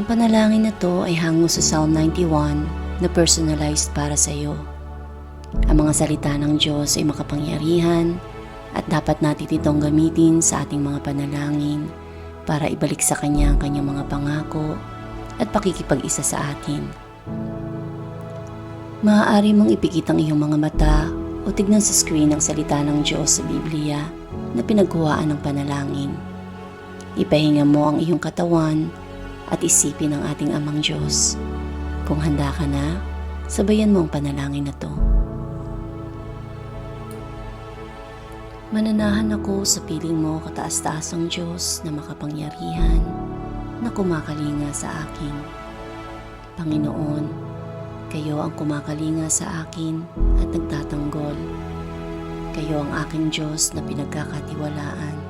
Ang panalangin na to ay hango sa Psalm 91 na personalized para sa iyo. Ang mga salita ng Diyos ay makapangyarihan at dapat natin itong gamitin sa ating mga panalangin para ibalik sa Kanya ang Kanyang mga pangako at pakikipag-isa sa atin. Maaari mong ipikit ang iyong mga mata o tignan sa screen ang salita ng Diyos sa Biblia na pinagkuhaan ng panalangin. Ipahinga mo ang iyong katawan at isipin ang ating amang Diyos. Kung handa ka na, sabayan mo ang panalangin na to. Mananahan ako sa piling mo kataas-taasang Diyos na makapangyarihan na kumakalinga sa akin. Panginoon, kayo ang kumakalinga sa akin at nagtatanggol. Kayo ang aking Diyos na pinagkakatiwalaan.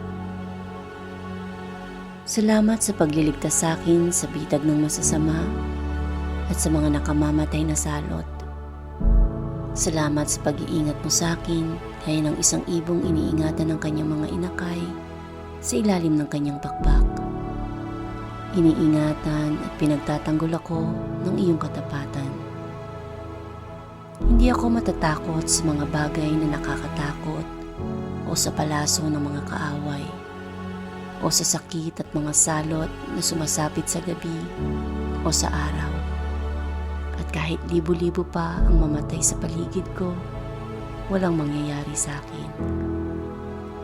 Salamat sa pagliligtas sa akin sa bitag ng masasama at sa mga nakamamatay na salot. Salamat sa pag-iingat mo sa akin gaya ng isang ibong iniingatan ng kanyang mga inakay sa ilalim ng kanyang pakpak. Iniingatan at pinagtatanggol ako ng iyong katapatan. Hindi ako matatakot sa mga bagay na nakakatakot o sa palaso ng mga kaaway o sa sakit at mga salot na sumasapit sa gabi o sa araw. At kahit libo-libo pa ang mamatay sa paligid ko, walang mangyayari sa akin.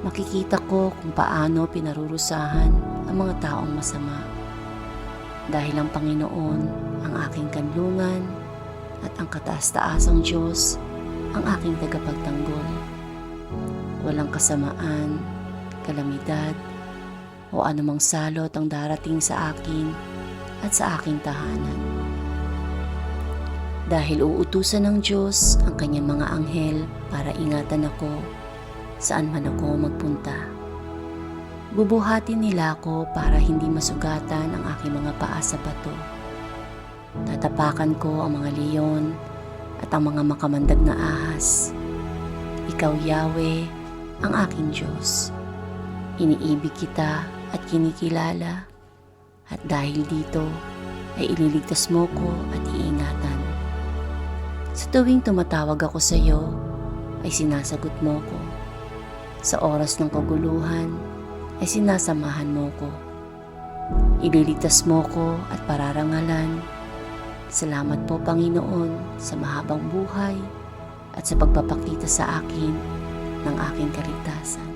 Makikita ko kung paano pinarurusahan ang mga taong masama. Dahil ang Panginoon ang aking kanlungan at ang kataas-taasang Diyos ang aking tagapagtanggol. Walang kasamaan, kalamidad, o anumang salot ang darating sa akin at sa aking tahanan. Dahil uutusan ng Diyos ang kanyang mga anghel para ingatan ako saan man ako magpunta. Bubuhatin nila ako para hindi masugatan ang aking mga paa sa bato. Tatapakan ko ang mga leon at ang mga makamandag na ahas. Ikaw, Yahweh, ang aking Diyos. Iniibig kita at kinikilala at dahil dito ay ililigtas mo ko at iingatan. Sa tuwing tumatawag ako sa iyo ay sinasagot mo ko. Sa oras ng kaguluhan ay sinasamahan mo ko. Ililigtas mo ko at pararangalan. Salamat po Panginoon sa mahabang buhay at sa pagpapakita sa akin ng aking kaligtasan.